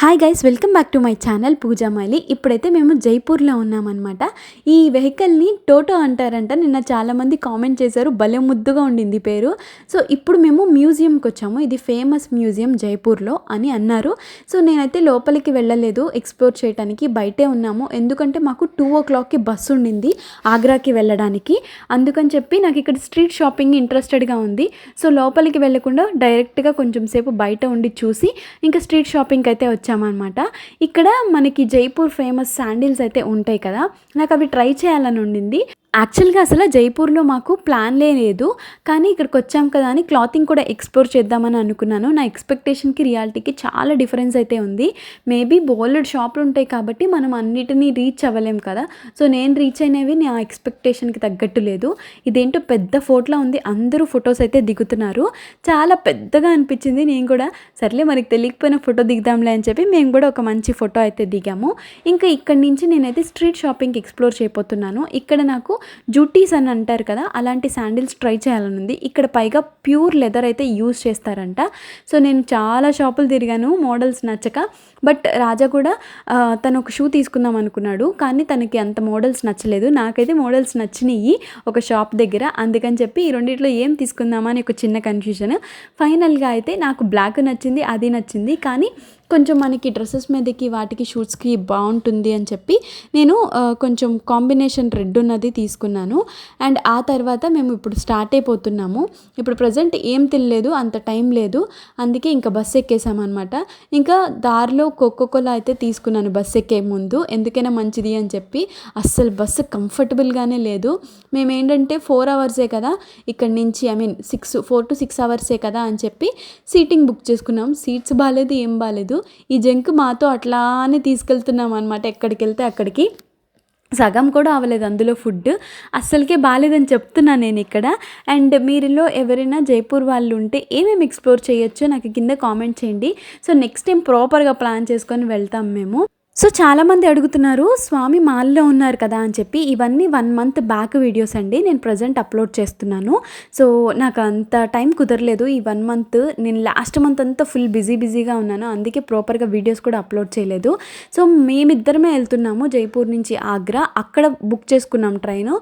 Hi guys welcome back to my channel Pooja Mali ఇప్పుడైతే మేము జైపూర్లో ఉన్నామన్నమాట. ఈ వెహికల్ని టోటో అంటారంట. నిన్న చాలామంది కామెంట్ చేశారు. భలే ముద్దుగా ఉండింది పేరు. సో ఇప్పుడు మేము మ్యూజియంకి వచ్చాము. ఇది ఫేమస్ మ్యూజియం జైపూర్లో అని అన్నారు. సో నేనైతే లోపలికి వెళ్ళలేదు. ఎక్స్ప్లోర్ చేయడానికి బయటే ఉన్నాము. ఎందుకంటే మాకు టూ ఓ క్లాక్కి బస్సు ఉండింది ఆగ్రాకి వెళ్ళడానికి. అందుకని చెప్పి నాకు ఇక్కడ స్ట్రీట్ షాపింగ్ ఇంట్రెస్టెడ్గా ఉంది. సో లోపలికి వెళ్ళకుండా డైరెక్ట్గా కొంచెం సేపు బయట ఉండి చూసి ఇంకా స్ట్రీట్ షాపింగ్కి అయితే వచ్చామన్నమాట ఇక్కడ మనకి జైపూర్ ఫేమస్ శాండిల్స్ అయితే ఉంటాయి కదా నాకు అవి ట్రై చేయాలని ఉండింది. యాక్చువల్గా అసలు జైపూర్లో మాకు ప్లాన్ లేదు. కానీ ఇక్కడికి వచ్చాం కదా అని క్లాతింగ్ కూడా ఎక్స్ప్లోర్ చేద్దామని అనుకున్నాను. నా ఎక్స్పెక్టేషన్కి రియాలిటీకి చాలా డిఫరెన్స్ అయితే ఉంది. మేబీ బోల్డ్ షాపులు ఉంటాయి కాబట్టి మనం అన్నిటినీ రీచ్ అవ్వలేం కదా. సో నేను రీచ్ అయినవి నా ఎక్స్పెక్టేషన్కి తగ్గట్టు లేదు. ఇదేంటో పెద్ద ఫోటోలా ఉంది. అందరూ ఫొటోస్ అయితే దిగుతున్నారు. చాలా పెద్దగా అనిపించింది. నేను కూడా సర్లే మనకి తెలియకపోయిన ఫోటో దిగుదాంలే అని చెప్పి మేము కూడా ఒక మంచి ఫోటో అయితే దిగాము. ఇంకా ఇక్కడి నుంచి నేనైతే స్ట్రీట్ షాపింగ్ ఎక్స్ప్లోర్ చేయబోతున్నాను. ఇక్కడ నాకు జుట్టీస్ అని అంటారు కదా అలాంటి శాండిల్స్ ట్రై చేయాలని ఉంది ఇక్కడ పైగా ప్యూర్ లెదర్ అయితే యూజ్ చేస్తారంట. సో నేను చాలా షాపులు తిరిగాను మోడల్స్ నచ్చక. బట్ రాజా కూడా తను ఒక షూ తీసుకుందాం అనుకున్నాడు. కానీ తనకి అంత మోడల్స్ నచ్చలేదు. నాకైతే మోడల్స్ నచ్చినాయి ఒక షాప్ దగ్గర. అందుకని చెప్పి ఈ రెండిట్లో ఏం తీసుకుందామా అని ఒక చిన్న కన్ఫ్యూజన్ ఫైనల్గా అయితే నాకు బ్లాక్ నచ్చింది అది నచ్చింది. కానీ కొంచెం మనకి డ్రెస్సెస్ మీదకి వాటికి షూట్స్కి బాగుంటుంది అని చెప్పి నేను కొంచెం కాంబినేషన్ రెడ్ ఉన్నది తీసుకున్నాను. అండ్ ఆ తర్వాత మేము ఇప్పుడు స్టార్ట్ అయిపోతున్నాము. ఇప్పుడు ప్రజెంట్ ఏం తినలేదు అంత టైం లేదు. అందుకే ఇంకా బస్ ఎక్కేసామన్నమాట. ఇంకా దారిలో కోకోకోలా అయితే తీసుకున్నాను బస్ ఎక్కే ముందు. ఎందుకైనా మంచిది అని చెప్పి అస్సలు బస్సు కంఫర్టబుల్గానే లేదు. మేము ఏంటంటే ఫోర్ అవర్సే కదా ఇక్కడ నుంచి I mean six four to six అవర్సే కదా అని చెప్పి సీటింగ్ బుక్ చేసుకున్నాం. సీట్స్ బాగాలేదు ఏం బాగాలేదు. ఈ జంక్ మాతో అట్లానే తీసుకెళ్తున్నాం అనమాట ఎక్కడికి వెళ్తే అక్కడికి. సగం కూడా అవ్వలేదు అందులో ఫుడ్. అస్సలకే బాగాలేదని చెప్తున్నాను నేను ఇక్కడ. అండ్ మీరులో ఎవరైనా జైపూర్ వాళ్ళు ఉంటే ఏమేమి ఎక్స్ప్లోర్ చేయొచ్చో నాకు కింద కామెంట్ చేయండి. సో నెక్స్ట్ టైం ప్రాపర్గా ప్లాన్ చేసుకొని వెళ్తాం మేము. సో చాలామంది అడుగుతున్నారు స్వామి మాల్లో ఉన్నారు కదా అని చెప్పి. ఇవన్నీ వన్ మంత్ బ్యాక్ వీడియోస్ అండి. నేను ప్రజెంట్ అప్లోడ్ చేస్తున్నాను. సో నాకు అంత టైం కుదరలేదు ఈ వన్ మంత్ నేను లాస్ట్ మంత్ అంతా ఫుల్ బిజీ బిజీగా ఉన్నాను. అందుకే ప్రాపర్గా వీడియోస్ కూడా అప్లోడ్ చేయలేదు. సో మేమిద్దరమే వెళ్తున్నాము జైపూర్ నుంచి ఆగ్రా. అక్కడ బుక్ చేసుకున్నాం ట్రైన్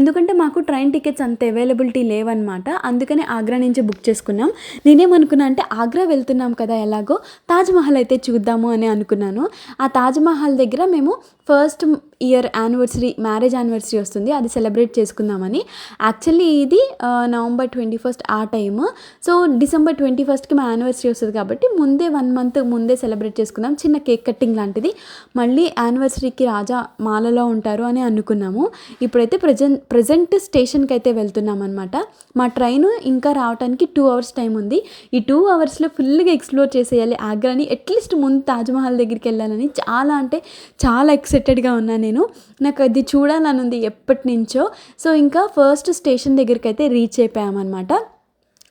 ఎందుకంటే మాకు ట్రైన్ టికెట్స్ అంత అవైలబిలిటీ లేవన్నమాట. అందుకనే ఆగ్రా నుంచి బుక్ చేసుకున్నాం. నేనేమనుకున్నా అంటే ఆగ్రా వెళ్తున్నాం కదా ఎలాగో తాజ్మహల్ అయితే చూద్దాము అని అనుకున్నాను. ఆ తాజ్మహల్ తాజ్మహల్ దగ్గర మేము first year anniversary marriage anniversary వస్తుంది. అది సెలబ్రేట్ చేసుకుందామని. యాక్చువల్లీ ఇది నవంబర్ ట్వంటీ ఫస్ట్ ఆ టైమ్. సో డిసెంబర్ ట్వంటీ ఫస్ట్కి మా యానివర్సరీ వస్తుంది కాబట్టి ముందే వన్ మంత్ ముందే సెలబ్రేట్ చేసుకుందాం. చిన్న కేక్ కట్టింగ్ లాంటిది. మళ్ళీ యానివర్సరీకి రాజా మాలలో ఉంటారు అని అనుకున్నాము. ఇప్పుడైతే ప్రజెంట్ ప్రజెంట్ స్టేషన్కి అయితే వెళ్తున్నాం అనమాట మా ట్రైన్ ఇంకా రావడానికి టూ అవర్స్ టైం ఉంది. ఈ టూ అవర్స్లో ఫుల్గా ఎక్స్ప్లోర్ చేసేయాలి. ఆగ్రాని అట్లీస్ట్ ముందు తాజ్మహల్ దగ్గరికి వెళ్ళాలని చాలా అంటే చాలా ఎక్సైటెడ్గా ఉన్నా నేను. నాకు అది చూడాలని ఉంది ఎప్పటి నుంచో సో ఇంకా ఫస్ట్ స్టేషన్ దగ్గరికి అయితే రీచ్ అయిపోయామన్నమాట.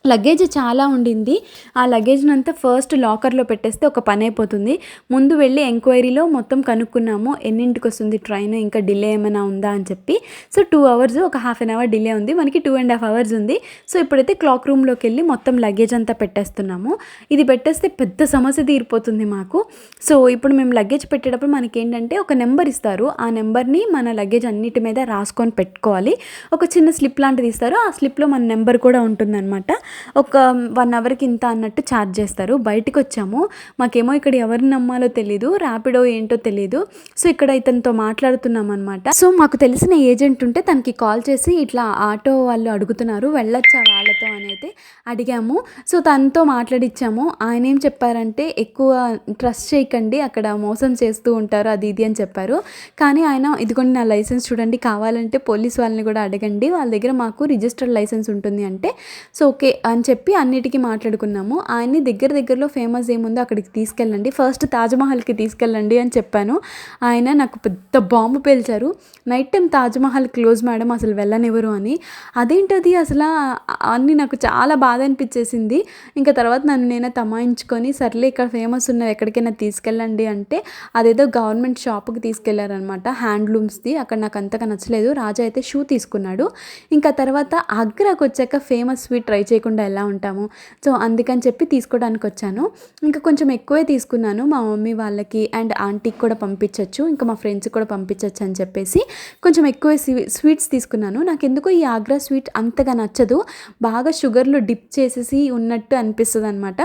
లగేజ్ చాలా ఉండింది. ఆ లగేజ్ని అంతా ఫస్ట్ లాకర్లో పెట్టేస్తే ఒక పని అయిపోతుంది. ముందు వెళ్ళి ఎంక్వైరీలో మొత్తం కనుక్కున్నాము. ఎన్నింటికి వస్తుంది ట్రైన్ ఇంకా డిలే ఏమైనా ఉందా అని చెప్పి. సో టూ అవర్స్ ఒక హాఫ్ అన్ అవర్ డిలే ఉంది. మనకి టూ అండ్ హాఫ్ అవర్స్ ఉంది. సో ఇప్పుడైతే క్లాక్ రూమ్లోకి వెళ్ళి మొత్తం లగేజ్ అంతా పెట్టేస్తున్నాము. ఇది పెట్టేస్తే పెద్ద సమస్య తీరిపోతుంది మాకు. సో ఇప్పుడు మేము లగేజ్ పెట్టేటప్పుడు మనకి ఏంటంటే ఒక నెంబర్ ఇస్తారు. ఆ నెంబర్ని మన లగేజ్ అన్నిటి మీద రాసుకొని పెట్టుకోవాలి. ఒక చిన్న స్లిప్ లాంటిది ఇస్తారు. ఆ స్లిప్లో మన నెంబర్ కూడా ఉంటుందన్నమాట. ఒక వన్ అవర్కి ఇంత అన్నట్టు ఛార్జ్ చేస్తారు. బయటికి వచ్చాము మాకేమో ఇక్కడ ఎవరిని నమ్మాలో తెలీదు ర్యాపిడో ఏంటో తెలీదు. సో ఇక్కడ ఇతనితో మాట్లాడుతున్నాం అనమాట సో మాకు తెలిసిన ఏజెంట్ ఉంటే తనకి కాల్ చేసి ఇట్లా ఆటో వాళ్ళు అడుగుతున్నారు వెళ్ళొచ్చా వాళ్ళతో అని అయితే అడిగాము. సో తనతో మాట్లాడిచ్చాము. ఆయన ఏం చెప్పారంటే ఎక్కువ ట్రస్ట్ చేయకండి అక్కడ మోసం చేస్తూ ఉంటారు అది ఇది అని చెప్పారు. కానీ ఆయన ఇదిగోండి నా లైసెన్స్ చూడండి కావాలంటే పోలీస్ వాళ్ళని కూడా అడగండి వాళ్ళ దగ్గర మాకు రిజిస్టర్డ్ లైసెన్స్ ఉంటుంది అంటే సో ఓకే అని చెప్పి అన్నిటికీ మాట్లాడుకున్నాము. ఆయన్ని దగ్గర దగ్గరలో ఫేమస్ ఏముందో అక్కడికి తీసుకెళ్ళండి. ఫస్ట్ తాజ్మహల్కి తీసుకెళ్ళండి అని చెప్పాను. ఆయన నాకు పెద్ద bomb పేల్చారు. Night time Taj Mahal close madam అసలు వెళ్ళనివ్వరు అని. అదేంటది? అసలు అన్ని నాకు చాలా బాధ అనిపించేసింది. ఇంకా తర్వాత నన్ను నేను తమాయించుకొని సర్లే ఇక్కడ ఫేమస్ ఉన్నవి ఎక్కడికైనా తీసుకెళ్ళండి అంటే అదేదో గవర్నమెంట్ షాప్కి తీసుకెళ్ళారనమాట హ్యాండ్లూమ్స్ది అక్కడ నాకు అంతగా నచ్చలేదు. రాజా అయితే షూ తీసుకున్నాడు. ఇంకా తర్వాత ఆగ్రాకి వచ్చాక ఫేమస్ స్వీట్ ట్రై చేయకుండా తినకుండా ఎలా ఉంటాము? సో అందుకని చెప్పి తీసుకోవడానికి వచ్చాను ఇంకా కొంచెం ఎక్కువే తీసుకున్నాను మా మమ్మీ వాళ్ళకి అండ్ ఆంటీకి కూడా పంపించవచ్చు ఇంకా మా ఫ్రెండ్స్కి కూడా పంపించవచ్చు అని చెప్పేసి కొంచెం ఎక్కువ స్వీట్స్ తీసుకున్నాను. నాకు ఎందుకో ఈ ఆగ్రా స్వీట్ అంతగా నచ్చదు బాగా షుగర్లో డిప్ చేసేసి ఉన్నట్టు అనిపిస్తుంది అనమాట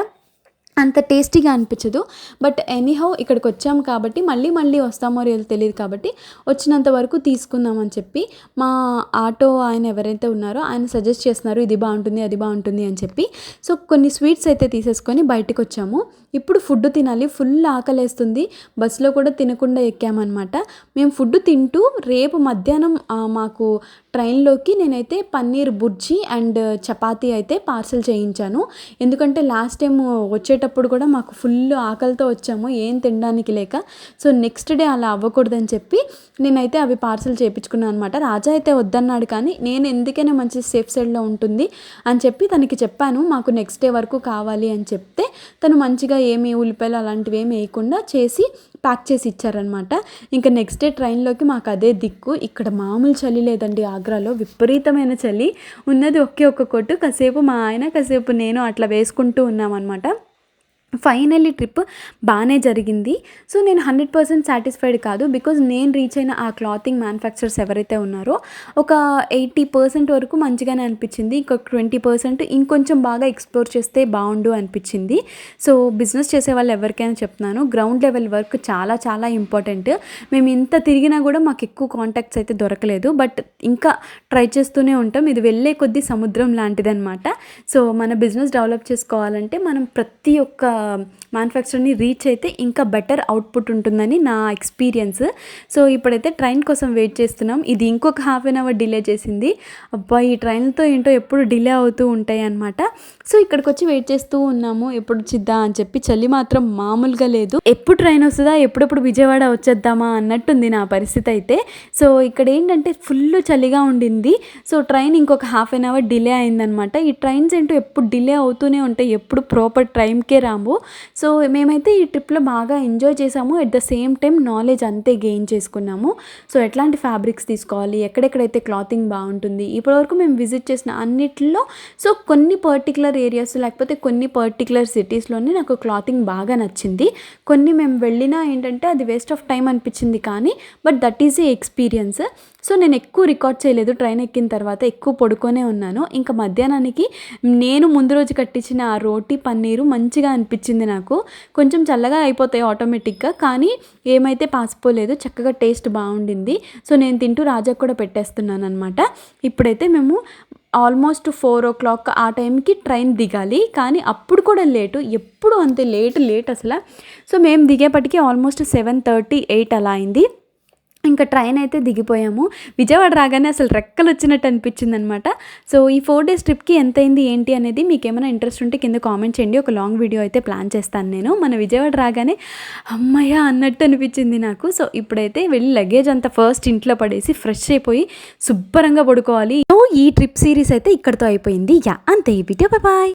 అంత టేస్టీగా అనిపించదు. బట్ ఎనీహౌ ఇక్కడికి వచ్చాము కాబట్టి మళ్ళీ మళ్ళీ వస్తామో రేపు తెలియదు కాబట్టి వచ్చినంత వరకు తీసుకుందామని చెప్పి మా ఆటో ఆయన ఎవరైతే ఉన్నారో ఆయన సజెస్ట్ చేస్తున్నారు ఇది బాగుంటుంది అది బాగుంటుంది అని చెప్పి. సో కొన్ని స్వీట్స్ అయితే తీసేసుకొని బయటకు వచ్చాము. ఇప్పుడు ఫుడ్ తినాలి ఫుల్ ఆకలేస్తుంది. బస్సులో కూడా తినకుండా ఎక్కామన్నమాట. మేము ఫుడ్ తింటూ రేపు మధ్యాహ్నం మాకు ట్రైన్లోకి నేనైతే పన్నీర్ బుర్జీ అండ్ చపాతీ అయితే పార్సల్ చేయించాను. ఎందుకంటే లాస్ట్ టైం వచ్చేటప్పుడు కూడా మాకు ఫుల్ ఆకలితో వచ్చాము ఏం తినడానికి లేక. సో నెక్స్ట్ డే అలా అవ్వకూడదని చెప్పి నేనైతే అవి పార్సల్ చేయించుకున్నాను అనమాట రాజా అయితే వద్దన్నాడు కానీ నేను ఎందుకైనా మంచి సేఫ్ సైడ్లో ఉంటుంది అని చెప్పి తనకి చెప్పాను. మాకు నెక్స్ట్ డే వరకు కావాలి అని చెప్తే తను మంచిగా ఏమి ఉల్లిపాయలు అలాంటివి ఏమి వేయకుండా చేసి ప్యాక్ చేసి ఇచ్చారనమాట ఇంకా నెక్స్ట్ డే ట్రైన్లోకి మాకు అదే దిక్కు. ఇక్కడ మామూలు చలి లేదండి ఆగ్రాలో విపరీతమైన చలి. ఉన్నది ఒకే ఒక్క కొట్టు. కాసేపు మా ఆయన కాసేపు నేను అట్లా వేసుకుంటూ ఉన్నామన్నమాట. ఫైనల్లీ ట్రిప్ బాగానే జరిగింది. సో నేను హండ్రెడ్ పర్సెంట్ సాటిస్ఫైడ్ కాదు. బికాజ్ నేను రీచ్ అయిన ఆ క్లాతింగ్ మ్యానుఫ్యాక్చర్స్ ఎవరైతే ఉన్నారో ఒక ఎయిటీ పర్సెంట్ వరకు మంచిగానే అనిపించింది. ఇంకొక ట్వంటీ పర్సెంట్ ఇంకొంచెం బాగా ఎక్స్ప్లోర్ చేస్తే బాగుండు అనిపించింది. సో బిజినెస్ చేసే వాళ్ళు ఎవరికైనా చెప్తున్నాను గ్రౌండ్ లెవెల్ వర్క్ చాలా చాలా ఇంపార్టెంట్. మేము ఇంత తిరిగినా కూడా మాకు ఎక్కువ కాంటాక్ట్స్ అయితే దొరకలేదు. బట్ ఇంకా ట్రై చేస్తూనే ఉంటాం. ఇది వెళ్ళే కొద్దీ సముద్రం లాంటిదనమాట సో మన బిజినెస్ డెవలప్ చేసుకోవాలంటే మనం ప్రతి ఒక్క మ్యానుఫ్యాక్చర్ని రీచ్ అయితే ఇంకా బెటర్ అవుట్పుట్ ఉంటుందని నా ఎక్స్పీరియన్స్ సో ఇప్పుడైతే ట్రైన్ కోసం వెయిట్ చేస్తున్నాం. ఇది ఇంకొక హాఫ్ అన్ అవర్ డిలే చేసింది. అబ్బా ఈ ట్రైన్తో ఏంటో ఎప్పుడు డిలే అవుతూ ఉంటాయి అనమాట సో ఇక్కడికి వచ్చి వెయిట్ చేస్తూ ఉన్నాము. ఎప్పుడు వచ్చిద్దా అని చెప్పి చలి మాత్రం మామూలుగా లేదు. ఎప్పుడు ట్రైన్ వస్తుందా ఎప్పుడెప్పుడు విజయవాడ వచ్చేద్దామా అన్నట్టుంది నా పరిస్థితి అయితే. సో ఇక్కడ ఏంటంటే ఫుల్ చలిగా ఉండింది. సో ట్రైన్ ఇంకొక హాఫ్ అన్ అవర్ డిలే అయిందనమాట ఈ ట్రైన్స్ ఏంటో ఎప్పుడు డిలే అవుతూనే ఉంటాయి. ఎప్పుడు ప్రాపర్ టైంకే రాము. సో మేమైతే ఈ ట్రిప్లో బాగా ఎంజాయ్ చేసాము. At the same time knowledge అంతే గెయిన్ చేసుకున్నాము. సో ఎట్లాంటి ఫ్యాబ్రిక్స్ తీసుకోవాలి? ఎక్కడెక్కడైతే క్లాతింగ్ బాగుంటుంది? ఇప్పటివరకు మేము విజిట్ చేసిన అన్నిటిలో సో కొన్ని పర్టికులర్ ఏరియాస్ లేకపోతే కొన్ని పర్టికులర్ సిటీస్లోనే నాకు క్లాతింగ్ బాగా నచ్చింది. కొన్ని మేము వెళ్ళినా ఏంటంటే అది వేస్ట్ ఆఫ్ టైం అనిపించింది కానీ but that is a experience so నేను ఎక్కువ రికార్డ్ చేయలేదు. ట్రైన్ ఎక్కిన తర్వాత ఎక్కువ పడుకొనే ఉన్నాను. ఇంకా మధ్యాహ్నానికి నేను ముందు రోజు కట్టించిన ఆ రోటీ పన్నీరు మంచిగా అనిపించింది నచ్చింది నాకు. కొంచెం చల్లగా అయిపోతాయి ఆటోమేటిక్గా కానీ ఏమైతే పాసిపోలేదు చక్కగా టేస్ట్ బాగుండింది. సో నేను తింటూ రాజాకు కూడా పెట్టేస్తున్నాను అనమాట ఇప్పుడైతే మేము ఆల్మోస్ట్ ఫోర్ ఓ క్లాక్ ఆ టైంకి ట్రైన్ దిగాలి. కానీ అప్పుడు కూడా లేటు ఎప్పుడు అంతే లేట్ లేట్ అసలు. సో మేము దిగేపటికి ఆల్మోస్ట్ సెవెన్ థర్టీ ఎయిట్ అలా అయింది. ఇంకా ట్రైన్ అయితే దిగిపోయాము. విజయవాడ రాగానే అసలు రెక్కలు వచ్చినట్టు అనిపించింది అనమాట సో ఈ ఫోర్ డేస్ ట్రిప్కి ఎంత అయింది ఏంటి అనేది మీకు ఏమైనా ఇంట్రెస్ట్ ఉంటే కింద కామెంట్ చేయండి. ఒక లాంగ్ వీడియో అయితే ప్లాన్ చేస్తాను నేను. మన విజయవాడ రాగానే అమ్మయ్య అన్నట్టు అనిపించింది నాకు. సో ఇప్పుడైతే వెళ్ళి లగేజ్ అంతా ఫస్ట్ ఇంట్లో పడేసి ఫ్రెష్ అయిపోయి శుభ్రంగా పడుకోవాలి. సో ఈ ట్రిప్ సిరీస్ అయితే ఇక్కడితో అయిపోయింది. యా అంతే. ఈ వీడియో బాయ్